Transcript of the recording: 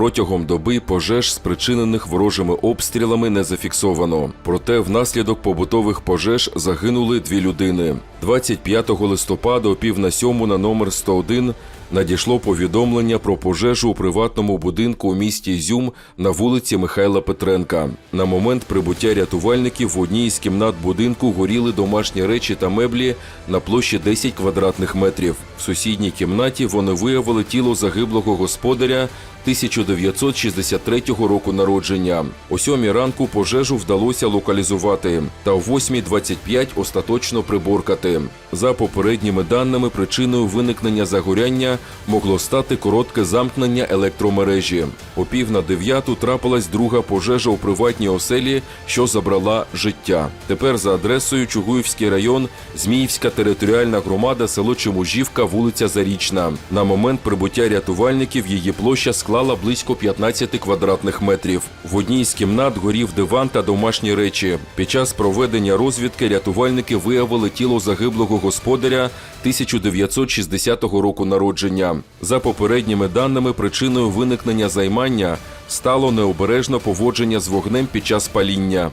Протягом доби пожеж, спричинених ворожими обстрілами, не зафіксовано. Проте внаслідок побутових пожеж загинули дві людини. 25 листопада о пів на сьому на номер 101 надійшло повідомлення про пожежу у приватному будинку у місті Ізюм на вулиці Михайла Петренка. На момент прибуття рятувальників в одній із кімнат будинку горіли домашні речі та меблі на площі 10 квадратних метрів. В сусідній кімнаті вони виявили тіло загиблого господаря 1963 року народження. О сьомій ранку пожежу вдалося локалізувати та о 8.25 остаточно приборкати. За попередніми даними, причиною виникнення загоряння могло стати коротке замкнення електромережі. О пів на дев'яту трапилась друга пожежа у приватній оселі, що забрала життя. Тепер за адресою Чугуївський район, Зміївська територіальна громада, село Чемужівка, вулиця Зарічна. На момент прибуття рятувальників її площа склала близько 15 квадратних метрів. В одній з кімнат горів диван та домашні речі. Під час проведення розвідки рятувальники виявили тіло загиблого господаря 1960 року народження. За попередніми даними, причиною виникнення займання стало необережне поводження з вогнем під час паління.